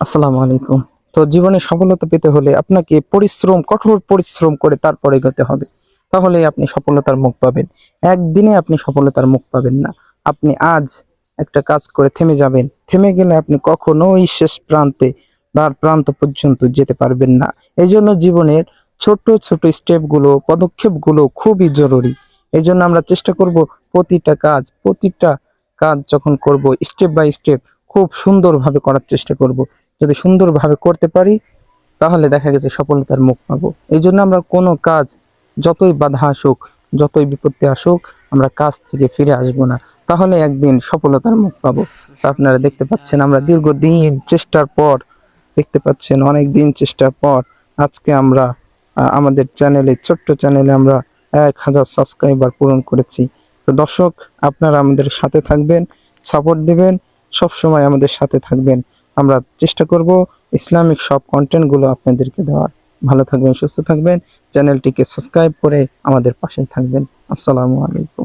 আসসালামু আলাইকুম। তো জীবনে সফলতা পেতে হলে আপনাকে পরিশ্রম, কঠোর পরিশ্রম করে তারপরে এগোতে হবে। তাহলেই আপনি সফলতার মুখ পাবেন। একদিনে আপনি সফলতার মুখ পাবেন না। আপনি আজ একটা কাজ করে থেমে যাবেন। থেমে গেলে আপনি কখনোই শেষ প্রান্তে, দ্বার প্রান্ত পর্যন্ত যেতে পারবেন না। এই জন্য জীবনের ছোট ছোট স্টেপগুলো, পদক্ষেপগুলো খুবই জরুরি। এই জন্য আমরা চেষ্টা করব প্রতিটা কাজ প্রতিটা কাজ যখন করব, স্টেপ বাই স্টেপ খুব সুন্দরভাবে করার চেষ্টা করব। যদি সুন্দরভাবে করতে পারি, তাহলে দেখা গেছে সফলতার মুখ পাবো। এই জন্য আমরা কোনো কাজ, যতই বাধা আসুক, যতই বিপত্তি আসুক, আমরা কাজ থেকে ফিরে আসব না। তাহলে একদিন সফলতার মুখ পাবো। আপনারা দেখতে পাচ্ছেন, আমরা দীর্ঘদিন চেষ্টার পর, দেখতে পাচ্ছেন অনেক দিন চেষ্টার পর, আজকে আমরা আমাদের চ্যানেলে, ছোট্ট চ্যানেলে আমরা এক হাজার সাবস্ক্রাইবার পূরণ করেছি। তো দর্শক, আপনারা আমাদের সাথে থাকবেন, সাপোর্ট দিবেন সব সময় আমাদের সাথে থাকবেন। আমরা চেষ্টা করব ইসলামিক সব কন্টেন্টগুলো আপনাদেরকে দেওয়ার। ভালো থাকবেন, সুস্থ থাকবেন। চ্যানেলটিকে সাবস্ক্রাইব করে আমাদের পাশে থাকবেন। আসসালামু আলাইকুম।